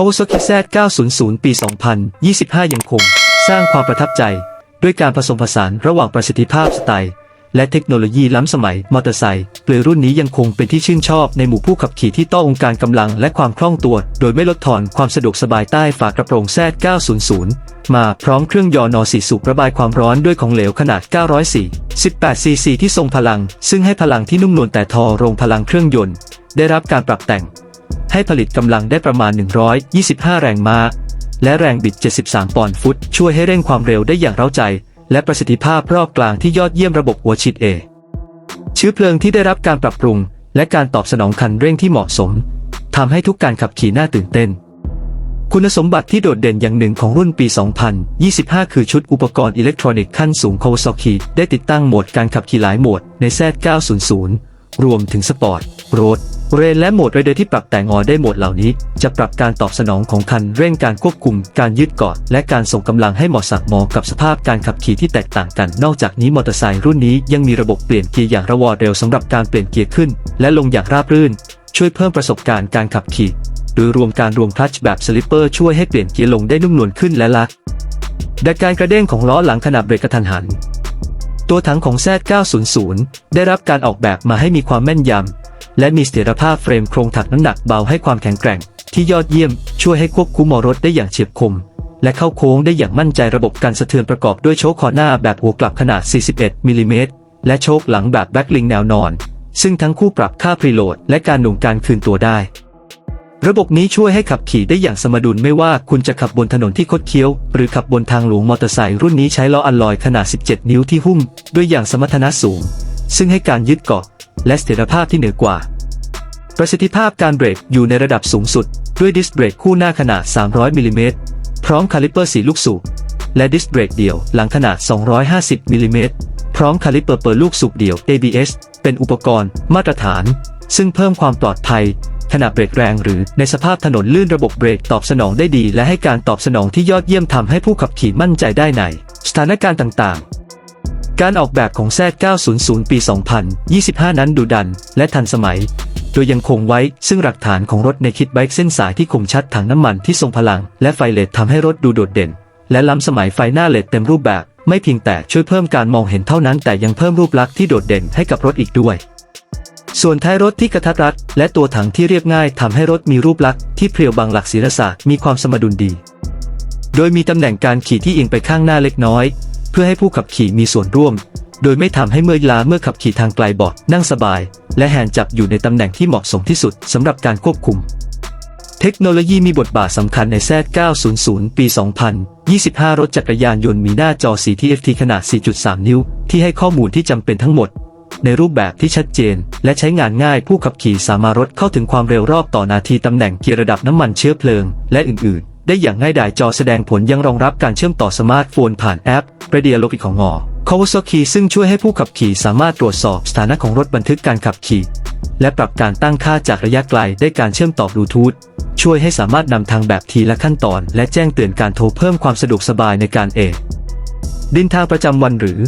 Kawasaki Z900 ปี 2025 ยังคง สร้างความประทับใจ ด้วยการผสมผสานระหว่างประสิทธิภาพสไตล์ และเทคโนโลยีล้ำสมัยมอเตอร์ไซค์เปลือยรุ่นนี้ยังคงเป็นที่ชื่นชอบในหมู่ผู้ขับขี่ที่ต้ององค์การกำลังและความคล่องตัว โดยไม่ลดทอนความสะดวกสบายใต้ฝากระโปรง Z900 มาพร้อมเครื่องยนต์น4สูบระบายความร้อนด้วยของเหลวขนาด 904 18ซีซีที่ทรงพลัง ซึ่งให้พลังที่นุ่มนวลแต่ทอโรงพลังเครื่องยนต์ ได้รับการปรับแต่ง ให้ผลิตกำลังได้ประมาณ 125 แรงม้า และแรงบิด 73 ปอนด์ฟุต ช่วยให้เร่งความเร็วได้อย่างเร้าใจ และประสิทธิภาพรอบกลางที่ยอดเยี่ยมระบบหัวฉีดเอเชื้อเพลิงที่ได้รับการปรับปรุง และการตอบสนองคันเร่งที่เหมาะสมทำให้ทุกการขับขี่น่าตื่นเต้น คุณสมบัติที่โดดเด่นอย่างหนึ่งของรุ่นปี 2025 คือชุดอุปกรณ์อิเล็กทรอนิกส์ขั้นสูง Kawasaki ได้ติดตั้งโหมดการขับขี่หลายโหมดใน Z900 รวมถึงสปอร์ต โรด เรนและโหมดเรเดอร์ที่ปรับแต่งออได้โหมดเหล่านี้ จะปรับการตอบสนองของคันเร่งการควบคุม การยืดเกาะและการส่งกำลังให้เหมาะสักเหมาะกับสภาพการขับขี่ที่แตกต่างกัน นอกจากนี้มอเตอร์ไซค์รุ่นนี้ยังมีระบบเปลี่ยนเกียร์อย่างระวอดเร็วสำหรับการเปลี่ยนเกียร์ขึ้น และลงอย่างราบรื่น ช่วยเพิ่มประสบการณ์การขับขี่โดยรวมการรวมคลัตช์แบบสลิปเปอร์ช่วยให้เปลี่ยนเกียร์ลงได้นุ่มนวลขึ้นและลักดัการกระเด้งของล้อหลังขณะเบรกกระทันหัน ตัวถังของ Z900 ได้รับการออกแบบมาให้มีความแม่นยำ และมีเสถียรภาพเฟรมโครงถักน้ำหนักเบาให้ความแข็งแกร่ง ที่ยอดเยี่ยมช่วยให้ควบคุมมอรถได้อย่างเฉียบคม และเข้าโค้งได้อย่างมั่นใจระบบการสะเทือนประกอบด้วยโชคคอหน้าแบบหัวกลับขนาด 41 มิลลิเมตร และโชคหลังแบบแบ็คลิงแนวนอน ซึ่งทั้งคู่ปรับค่าพรีโหลดและการหน่วงการคืนตัวได้ ระบบนี้ช่วยให้ขับขี่ได้อย่างสมดุลไม่ว่าคุณจะขับบนถนนที่คดเคี้ยว หรือขับบนทางหลวงมอเตอร์ไซค์รุ่นนี้ใช้ล้ออัลลอยขนาด 17 นิ้วที่หุ้มด้วยอย่างสมรรถนะสูง ซึ่งให้การยึดเกาะ และเสถียรภาพที่เหนือกว่า ประสิทธิภาพการเบรกอยู่ในระดับสูงสุด ด้วยดิสเบรกคู่หน้าขนาด 300มิลลิเมตรพร้อมคาลิปเปอร์สีลูกสูบและดิสเบรกเดี่ยวหลังขนาด 250มิลลิเมตรพร้อมคาลิปเปอร์เปิดลูกสูบเดี่ยว ABS เป็นอุปกรณ์มาตรฐาน ซึ่งเพิ่มความปลอดภัยขณะเบรกแรงหรือในสภาพถนนลื่นระบบเบรกตอบสนองได้ดี และให้การตอบสนองที่ยอดเยี่ยมทำให้ผู้ขับขี่มั่นใจได้ในสถานการณ์ต่างๆ การออกแบบของ Z900 ปี 2025 นั้นดุดัน และทันสมัย โดยยังคงไว้ซึ่งหลักฐานของรถในคิดไบค์เส้นสายที่คมชัดถังน้ำมันที่ทรงพลัง และไฟเลดทำให้รถดูโดดเด่น และล้ำสมัยไฟหน้าเลดเต็มรูปแบบ ไม่เพียงแต่ช่วยเพิ่มการมองเห็นเท่านั้น แต่ยังเพิ่มรูปลักษณ์ที่โดดเด่นให้กับรถอีกด้วย ส่วนท้ายรถที่กระทัดรัด และตัวถังที่เรียบง่ายทำให้รถมีรูปลักษณ์ที่เพรียวบางหลักศิลศาสตร์มีความสมดุลดี โดยมีตำแหน่งการขี่ที่เอียงไปข้างหน้าเล็กน้อย พื่อให้ผู้ขับขี่มีส่วนร่วม โดยไม่ทำให้เมื่อยล้าเมื่อขับขี่ทางไกลบาะนั่งสบาย และแฮนด์จับอยู่ในตำแหน่งที่เหมาะสมที่สุดสำหรับการควบคุม เทคโนโลยีมีบทบาทสำคัญใน Z900 ปี 2025 รถจักรยานยนต์มีหน้าจอ CTFT ขนาด 4.3 นิ้ว ที่ให้ข้อมูลที่จำเป็นทั้งหมดในรูปแบบที่ชัดเจน และใช้งานง่ายผู้ขับขี่สามารถรถเข้าถึงความเร็วรอบต่อนาทีตำแหน่งเกียร์ระดับน้ำมันเชื้อเพลิง และอื่น ได้อย่างง่ายดายจอแสดงผลยังรองรับการเชื่อมต่อสมาร์ทโฟนผ่านแอป Radiologic ของงอ Kawasaki ซึ่งช่วยให้ผู้ขับขี่สามารถตรวจสอบสถานะของรถบันทึกการขับขี่ และปรับการตั้งค่าจากระยะไกลได้การเชื่อมต่อบลูทูธช่วยให้สามารถนำทางแบบทีละขั้นตอน และแจ้งเตือนการโทรเพิ่มความสะดวกสบายในการเอดินทางประจำวันหรือ